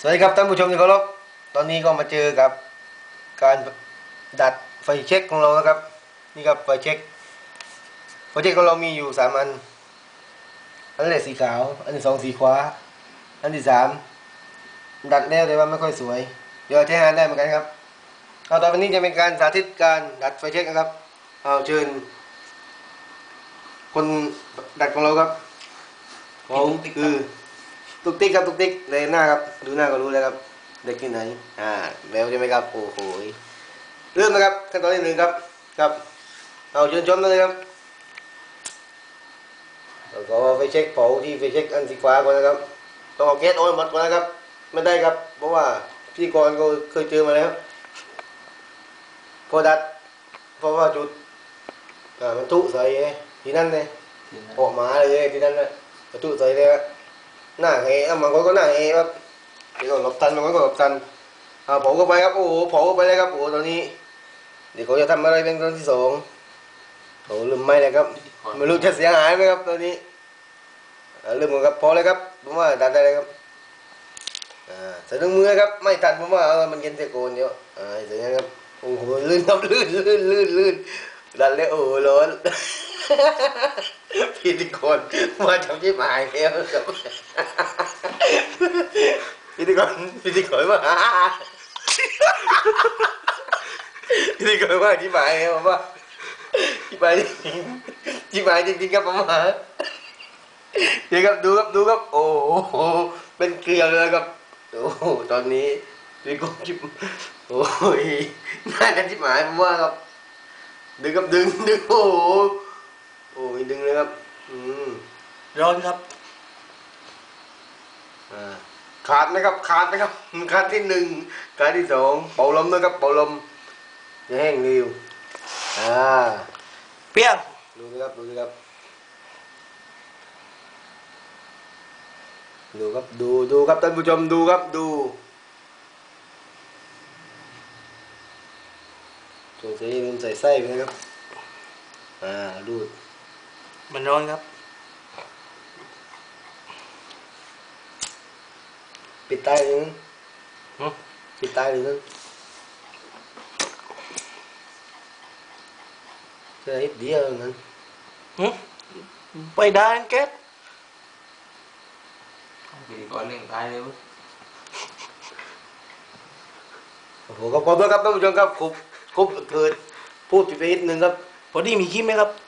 สวัสดีครับท่านผู้ชมที่เคารพ ตอนนี้ก็มาเจอกับการดัดไฟเช็คของเรานะครับ นี่ครับไฟเช็ค ไฟเช็คของเรามีอยู่สามอัน อันแรกสีขาว อันที่สองสีฟ้าอันที่สามดัดแล้วแต่ว่าไม่ค่อยสวย เดี๋ยวใช้งานได้เหมือนกันครับ เอาต่อไปนี้จะเป็นการสาธิตการดัดไฟเช็คนะครับ เอาเชิญ คนดัดของเราครับเขาคือ ตุกติ๊กครับตุกติ๊กเลยหน้าครับดูหน้าก็รู้แล้วครับเด็กที่ไหนอ่าแล้วใช่ไหมครับโอ้โหเริ่มนะครับขั้นตอนที่หนึ่งครับครับเอาเชิญชมได้เลยครับแล้วก็ไปเช็คเผาที่ไปเช็คอันสีฟ้าก่อนนะครับต้องเอาแก๊สออนหมดก่อนนะครับ ไม่ได้ครับ เพราะว่าพี่กรณ์ก็เคยเจอมาแล้วพอดัดเพราะว่าจุดอ่ามันทุใส่ไงที่นั่นเลยออกมาเลยที่นั่นเลยมันทุใส่เลยครับ หน้าเหะบางคนก็หน้าเหครับเดี๋ยวก็หลบทันบางคนก็หลบทันเอาเผาเข้าไปครับโอ้โหเผาเข้าไปเลยครับโอ้ตอนนี้เดี๋ยวเขาจะทำอะไรเป็นครั้งที่สองโอ้ลืมไม่เลยครับไม่รู้จะเสียหายไหมครับตอนนี้อ่าลืมหมดครับพอเลยครับผมว่าดันได้เลยครับอ่าใส่ถุงมือครับไม่ทันผมว่าเอามันเย็นเสียโกนเดี๋ยอ่าใส่ยังครับโอ้โหลื่นครับลื่นลื่นลื่นลื่นดันเลยโอ้โหร้อน พิธีกรมาทำที่หมายแล้วครับพิธีกรพิธีกรมาพิธีกรมาอธิบายครับผมว่าอธิบายจริงๆอธิบายจริงๆครับผมว่าเดี๋ยวครับดูครับดูครับโอ้โหเป็นเกลียวเลยครับโอ้โหตอนนี้พิธีกรจิบโอ้ยน่าจะจิบหมายผมว่าครับดึงครับดึงดึงโอ้โห อ้ยดึงเลยครับอืมร้อนครับอ่าขาดนะครับขาดนะครับขาดที่หนึ่งขาดที่สองเป่าลมนะครับเป่าลมอย่าแห้งเร็วอ่าเปี้ยงดูนะครับดูนะครับดูครับดูดูครับท่านผู้ชมดูครับดูสงสัยอย่าลืมใส่ไส้ไปนะครับอ่าดูด มันร้อนครับ ปิดใต้เลยนะหึปิดใต้เลยนะใช่นิดเดียวนั้นหึไปได้แก๊สพิธีกรเร่งตายเลยโอ้โหขอบคุณด้วยครับท่านผู้ชมครับครบครบเกิดพูดผิดไปนิดนึงครับพอดีมีคิมไหมครับครับเดี๋ยวเราจะไปผัดไส้หมูกันต่อไปนะครับ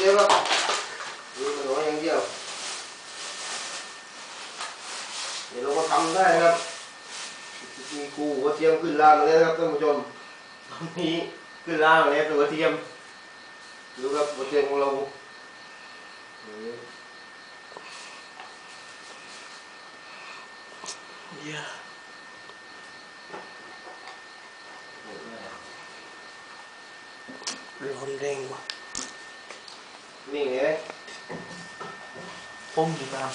เยอะครับดูมันน้อยอย่างเดียว เดี๋ยวเราก็ทำได้ครับมีครูหัวเทียมขึ้นล่างแล้วครับท่านผู้ชมตอนนี้ขึ้นล่างแล้วตัวหัวเทียมดูครับหัวเทียมของเราเหี้ยร้อนแรงว่ะ Nije. Pomni nam.